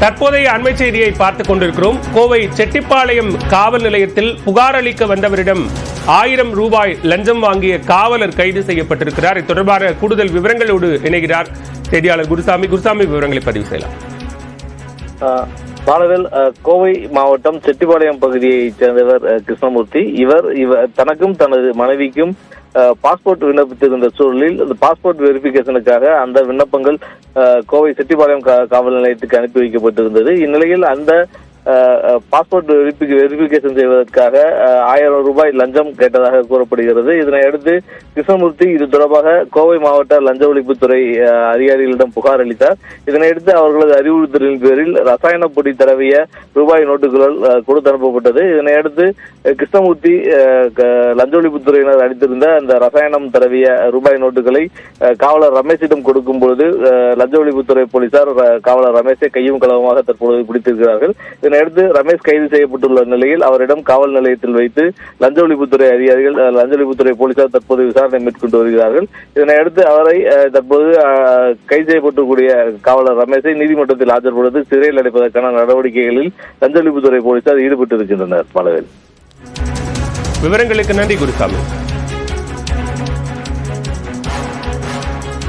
தற்போதைய அண்மை செய்தியை பார்த்துக் கொண்டிருக்கிறோம். கோவை செட்டிப்பாளையம் காவல் நிலையத்தில் புகார் அளிக்க வந்தவரிடம் ஆயிரம் ரூபாய் லஞ்சம் வாங்கிய காவலர் கைது செய்யப்பட்டிருக்கிறார். இது தொடர்பான கூடுதல் விவரங்களோடு இணைகிறார் செய்தியாளர் குருசாமி. குருசாமி விவரங்களை பதிவு செய்யலாம். ஆஹ் பாலவேல் கோவை மாவட்டம் செட்டிப்பாளையம் பகுதியைச் சேர்ந்தவர் கிருஷ்ணமூர்த்தி. இவர் இவர் தனக்கும் தனது மனைவிக்கும் ஆஹ் பாஸ்போர்ட் விண்ணப்பித்திருந்த சூழலில் பாஸ்போர்ட் வெரிபிகேஷனுக்காக அந்த விண்ணப்பங்கள் கோவை செட்டிப்பாளையம் காவல் நிலையத்துக்கு அனுப்பி வைக்கப்பட்டிருந்தது. இந்நிலையில் அந்த பாஸ்போர்ட் வெரிபிகேஷன் செய்வதற்காக ஆயிரம் ரூபாய் லஞ்சம் கேட்டதாக கூறப்படுகிறது. இதனை அடுத்து கிருஷ்ணமூர்த்தி இது தொடர்பாக கோவை மாவட்ட லஞ்ச ஒழிப்புத்துறை அதிகாரிகளிடம் புகார் அளித்தார். இதனையடுத்து அவர்களது அறிவுறுத்தலின் பேரில் ரசாயன பொடி தடவிய ரூபாய் நோட்டுகள் கொடுத்து அனுப்பப்பட்டது. இதனையடுத்து கிருஷ்ணமூர்த்தி க- லஞ்ச ஒழிப்புத்துறையினர் அளித்திருந்த அந்த ரசாயனம் தடவிய ரூபாய் நோட்டுகளை காவலர் ரமேஷிடம் கொடுக்கும் பொழுது லஞ்ச ஒழிப்புத்துறை போலீசார் காவலர் ரமேஷை கையும் களவுமாக தற்போது பிடித்திருக்கிறார்கள். இதனை இதனையடுத்து ரமேஷ் கைது செய்யப்பட்டுள்ள நிலையில் அவரிடம் காவல் நிலையத்தில் வைத்து லஞ்ச ஒழிப்புத்துறை அதிகாரிகள் லஞ்ச ஒழிப்புத்துறை போலீசார் தற்போது விசாரணை மேற்கொண்டு வருகிறார்கள். இதனையடுத்து அவரை தற்போது கைது செய்யப்பட்டுக்கூடிய காவலர் ரமேஷை நீதிமன்றத்தில் ஆஜர்படுத்தி சிறையில் அடைப்பதற்கான நடவடிக்கைகளில் லஞ்ச ஒழிப்புத்துறை போலீசார் ஈடுபட்டு இருக்கின்றனர் விவரங்களுக்கு நன்றி குருசாமி.